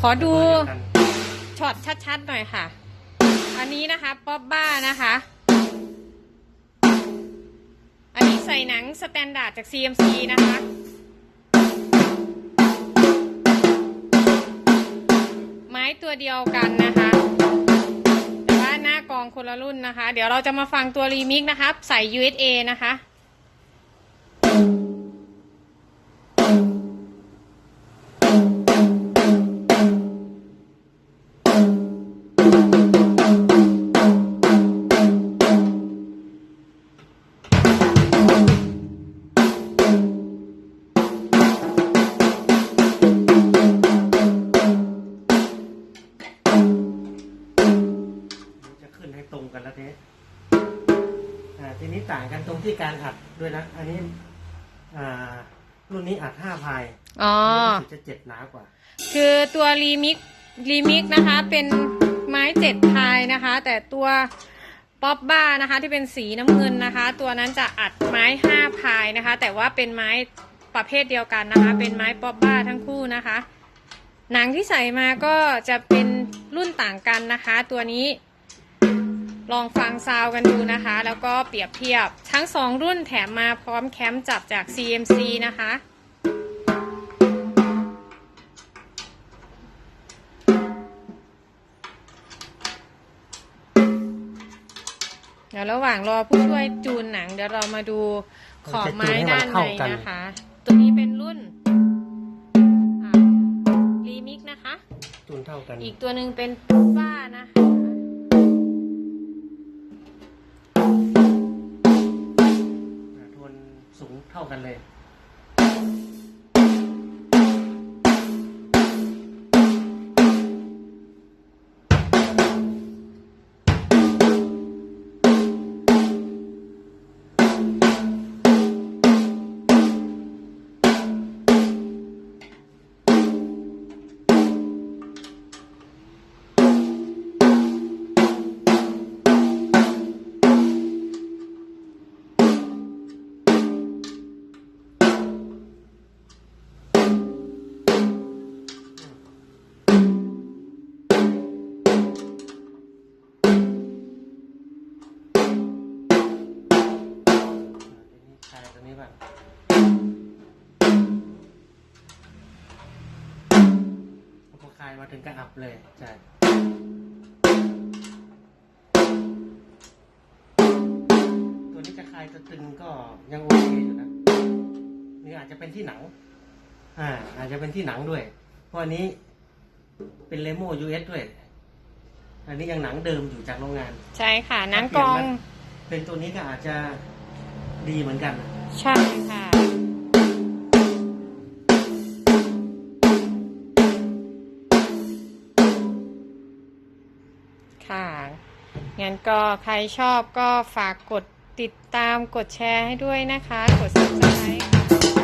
ขอดูตัวเยวกันช็อตชัดๆหน่อยค่ะ อันนี้นะคะป๊อบบ้านะคะ อันนี้ใส่หนังสแตนดาร์ดจาก CMC นะคะไม้ตัวเดียวกันนะคะแต่ว่าหน้ากองคนละรุ่นนะคะ เดี๋ยวเราจะมาฟังตัวรีมิกนะคะ ใส่ USA นะคะจะ นี้ต่างกันตรงที่การอัดด้วยนะ อันนี้อ่ารุ่นนี้อัดห้าพายอ๋อนนี้รู้สึกจะเจ็ดหนากว่า คือตัวรีมิกรีมิกนะคะเป็นไม้เจ็ดพายนะคะ แต่ตัวป๊อปบ้านะคะที่เป็นสีน้ำเงินนะคะ ตัวนั้นจะอัดไม้ห้าพายนะคะ แต่ว่าเป็นไม้ประเภทเดียวกันนะคะ เป็นไม้ป๊อปบ้าทั้งคู่นะคะ หนังที่ใส่มาก็จะเป็นรุ่นต่างกันนะคะ ตัวนี้ ลองฟังซาวด์กันดูนะคะ แล้วก็เปรียบเทียบทั้งสองรุ่นแถมมาพร้อมแคมจับจาก CMC นะคะเดี๋ยวระหว่างรอผู้ช่วยจูนหนัง เดี๋ยวเรามาดูขอบไม้ด้านในนะคะ ตัวนี้เป็นรุ่นรีมิกนะคะ จูนเท่ากัน อีกตัวหนึ่งเป็นฟ้านะคะ สูงเท่ากันเลยายมาถึงก็อับเลยใช่ตัวนี้จะคลายจะตึงก็ยังโอเคอยู่นะนี่อาจจะเป็นที่หนัง อ่า อาจจะเป็นที่หนังด้วย เพราะอันนี้เป็นเลโม US ด้วย อันนี้ยังหนังเดิมอยู่จากโรงงาน ใช่ค่ะหนังกอง เป็นตัวนี้ก็อาจจะดีเหมือนกัน ใช่ค่ะค่ะ งั้นก็ใครชอบก็ฝากกดติดตามกดแชร์ให้ด้วยนะคะ กด subscribe ค่ะ